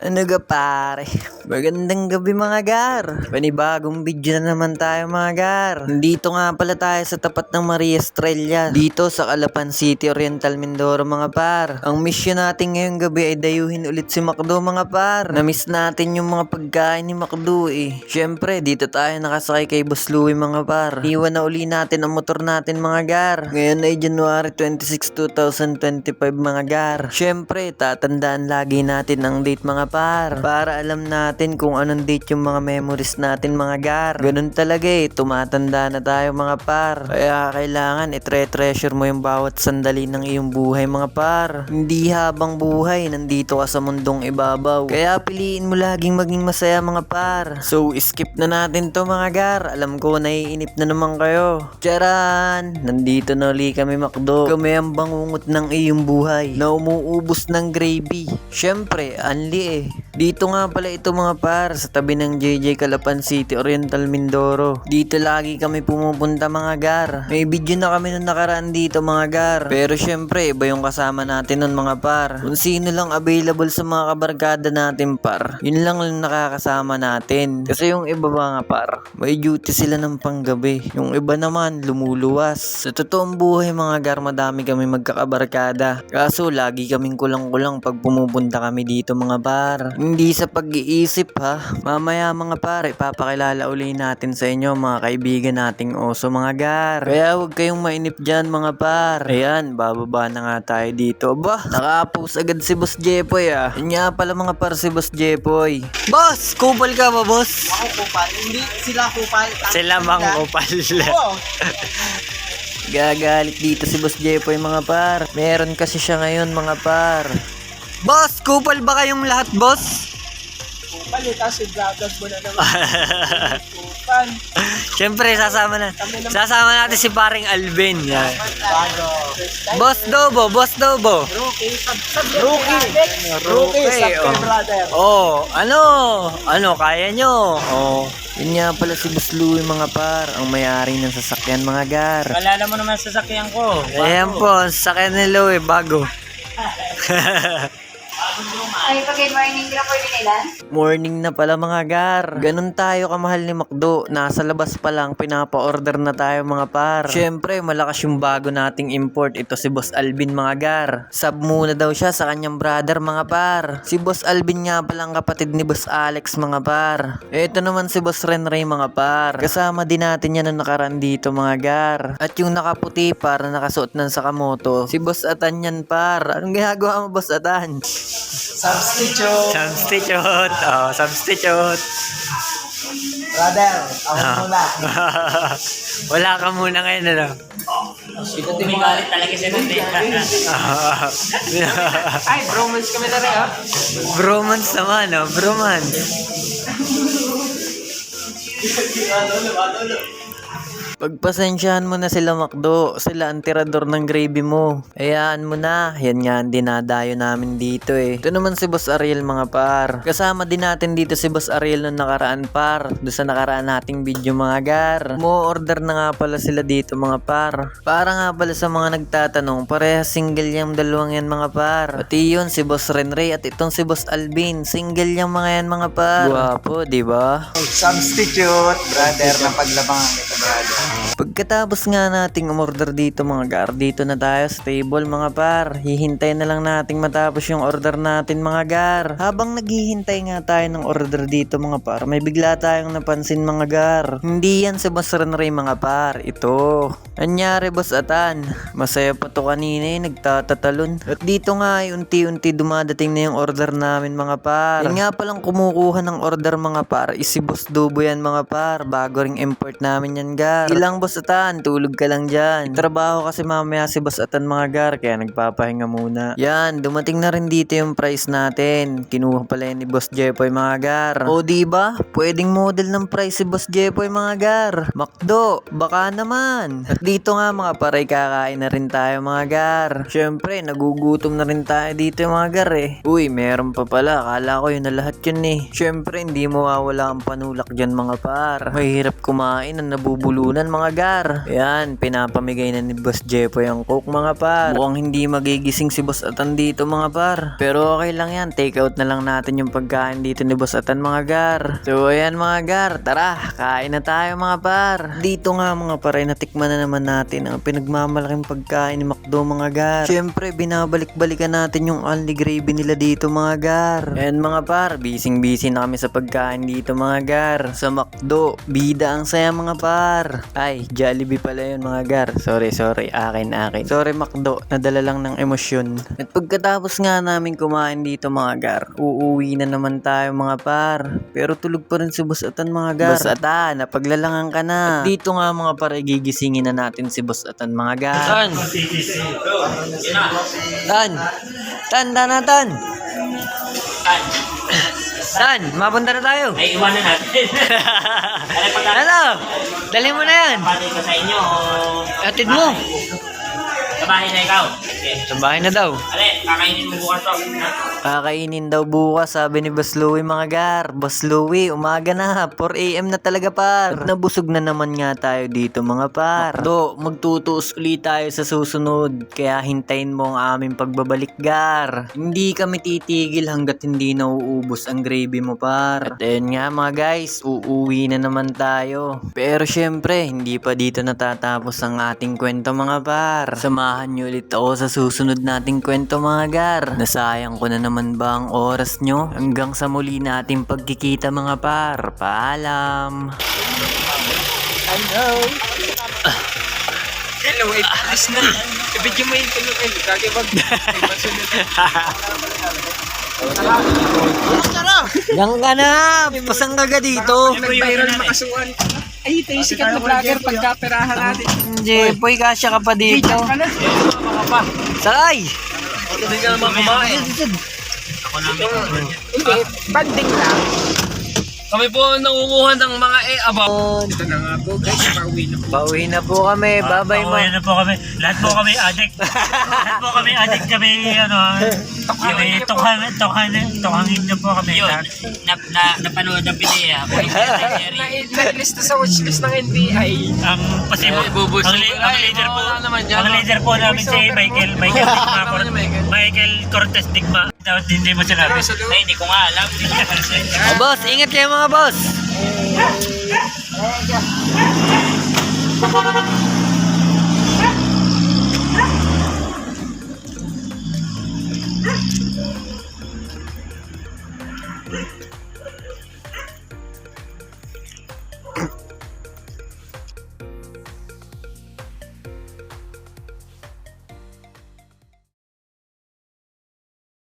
Ano ga pare? Magandang gabi mga gar. Panibagong video na naman tayo mga gar. Nandito nga pala tayo sa tapat ng Maria Estrella. Dito sa Calapan City, Oriental Mindoro mga par. Ang mission natin ngayong gabi ay dayuhin ulit si Macdo mga par. Namiss natin yung mga pagkain ni Macdo eh. Syempre, dito tayo nakasakay kay Boss Louie mga par. Iwan na uli natin ang motor natin mga gar. Ngayon ay January 26, 2025 mga gar. Syempre, tatandaan lagi natin ang date mga par. Para alam natin kung anong date yung mga memories natin mga gar. Ganun talaga eh, tumatanda na tayo mga par. Kaya kailangan itre-treasure mo yung bawat sandali ng iyong buhay mga par. Hindi habang buhay, nandito ka sa mundong ibabaw. Kaya piliin mo laging maging masaya mga par. So, skip na natin to mga gar. Alam ko, naiinip na naman kayo. Charan! Nandito na uli kami makdo. Kami ang bangungot ng iyong buhay na umuubos ng gravy. Syempre, anli eh eh. Dito nga pala ito mga par sa tabi ng JJ Calapan City, Oriental Mindoro. Dito lagi kami pumupunta mga gar. May video na kami nung nakaraan dito mga gar. Pero syempre, iba yung kasama natin nun mga par. Kung sino lang available sa mga kabarkada natin par, yun lang lang nakakasama natin. Kasi yung iba mga par, may duty sila ng panggabi. Yung iba naman, lumuluwas. Sa totoong buhay mga gar, madami kami magkakabarkada. Kaso, lagi kaming kulang-kulang pag pumupunta kami dito mga par. Hindi sa pag-iisip ha. Mamaya mga par, ipapakilala uli natin sa inyo mga kaibigan nating oso mga gar. Kaya huwag kayong mainip dyan mga par. Ayan, bababa na nga tayo dito. Ba, nakapos agad si Boss Jepoy ah. Yun nga pala mga par si Boss Jepoy. Boss, kupal ka ba boss? Ako kupal, hindi sila kupal. Sila mang kupal. Oo. Gagalit dito si Boss Jepoy mga par. Meron kasi siya ngayon mga par. Boss, kupal ba kayong lahat boss? Kupal eh, tapos i-vloggers mo na naman. kupal. Siyempre, sasama na. Sasama natin si paring Alvin. Yan. Bago. Boss Dobo, Boss Dobo. Rookie, Rookie. Rookie, Rookie, oh. brother. Oh, ano? Ano, kaya nyo? Oh. Yun nga pala si Boss Louie mga par, ang may-ari ng sasakyan mga gar. Kalala mo naman sa sasakyan ko. Ayan po, sasakyan ni Louie, bago. Ay, pag morning, di na pwede nila? Morning na pala mga gar. Ganun tayo kamahal ni Macdo. Nasa labas pa lang, pinapa-order na tayo mga par. Siyempre, malakas yung bago nating import. Ito si Boss Alvin mga gar. Sub muna daw siya sa kanyang brother mga par. Si Boss Alvin nga palang kapatid ni Boss Alex mga par. Ito naman si Boss Renray mga par. Kasama din natin yan nung nakaraan dito mga gar. At yung nakaputi par na nakasuot ng sakamoto, si Boss Atan yan par. Anong ginagawa mo Boss Atan? Substitute. Substitute. Oh, substitute. Brother, ako muna. Wala ka muna ngayon, ano? Umingalit talaga siya nun eh. Ay, bromance kami na rin ah. Bromance naman, no? Bromance. Pagpasensyahan mo na sila Macdo, sila ang tirador ng gravy mo. Hayaan mo na, yan nga ang dinadayo namin dito eh. Ito naman si Boss Ariel mga par. Kasama din natin dito si Boss Ariel nung nakaraan par. Doon sa nakaraan nating video mga gar. Mo order na nga pala sila dito mga par. Para nga pala sa mga nagtatanong, parehas single yung dalawang yan mga par. Pati yun si Boss Renray at itong si Boss Alvin. Single yung mga yan mga par. Guwapo, di ba? Substitute, brother, na paglabangan kita, brother. Pagkatapos nga nating umorder dito mga gar, dito na tayo sa table mga par. Hihintay na lang nating matapos yung order natin mga gar. Habang naghihintay nga tayo ng order dito mga par, may bigla tayong napansin mga gar. Hindi yan si Boss Renray mga par, ito. Anyari Boss Atan, masaya pa to kanina eh, nagtatatalon. At dito nga ay unti-unti dumadating na yung order namin mga par. Yan nga palang kumukuha ng order mga par, is si Boss Dubo yan mga par, bago ring import namin yan gar. Ilang Boss Atan, tulog ka lang dyan. Trabaho kasi mamaya si Boss Atan mga gar, kaya nagpapahinga muna. Yan, dumating na rin dito yung price natin. Kinuha pala ni Boss Jepoy mga gar. O di ba? Pwedeng model ng price si Boss Jepoy mga gar. Makdo, baka naman. At dito nga mga paray kakain na rin tayo mga gar. Syempre, nagugutom na rin tayo dito mga gar eh. Uy, meron pa pala. Akala ko yun na lahat yun eh. Syempre, hindi mawawala ang panulak dyan mga par. Mahirap kumain ang nabubulunan mga gar. Gar. Yan, pinapamigay na ni Boss Jepo yung coke mga par. Mukhang hindi magigising si Boss Atan dito mga par. Pero okay lang yan, take out na lang natin yung pagkain dito ni Boss Atan mga gar. So ayan mga gar, tara, kain na tayo mga par. Dito nga mga par, ay natikman na naman natin ang pinagmamalaking pagkain ni McDo mga gar. Siyempre, binabalik-balikan natin yung only gravy nila dito mga gar. And mga par, bising-busy na kami sa pagkain dito mga gar. Sa McDo, bida ang saya mga par. Ay, Jollibee pala yun mga gar. Sorry, sorry, akin, akin. Sorry McDo, nadala lang ng emosyon. At pagkatapos nga namin kumain dito mga gar, uuwi na naman tayo mga par. Pero tulog pa rin si Boss Atan mga gar. Boss Atan, napaglalangan ka na. At dito nga mga par, gigisingin na natin si Boss Atan mga gar. Tan! Tan! Tan, tan, tan, tan! Tan, mapunta na tayo. Ay, iwanan natin. Ano? Dali mo na yan. pati ko sa inyo o Atid mo. bahay na ikaw? Sa bahay na daw. Ale, kakainin mo bukas to. Kakainin daw bukas, sabi ni Boss Louie mga gar. Boss Louie, umaga na, 4am na talaga par. At nabusog na naman nga tayo dito mga par. Do, magtutuos ulit tayo sa susunod, kaya hintayin mo ang aming pagbabalik gar. Hindi kami titigil hanggat hindi nauubos ang gravy mo par. At ayun nga mga guys, uuwi na naman tayo. Pero syempre, hindi pa dito natatapos ang ating kwento mga par. Samahan nyo ulit ako sa susunod nating kwento mga gar. Nasayang ko na naman ba ang oras nyo? Hanggang sa muli nating pagkikita mga par. Paalam! Hello. Hello, eh, please na. Ibigyan mo yung tulog eh. Kagibag. Masunod. Yang ka na! Pasang ka dito! Nag-viral makasuhan. Ay, ito yung sikat na vlogger pagkaperahan natin. Jepoy, kasya ka pa dito. Mga pa. Sakay! Hindi ka naman kumain. Hindi, banding lang. Kami po nangunguha ng mga e abaw. Ito na nga po guys, pauwi na. Pauwi na po kami. Bye-bye mo. Pauwi na po kami. Lahat po kami addict. Lahat po kami addict kami, ano, kami tukhan, tukhan, tukhangin na po kami. Yun, na, na, napanood ng PDA. Ako yung Na- sa watchlist ng NBI. ang pasibo, ang, ang leader po, ang leader po namin si Michael, Michael Digma, Michael Cortez Digma. Dapat hindi mo sinabi. Ay, hindi ko nga alam. Oh, boss, ingat kayo mga boss!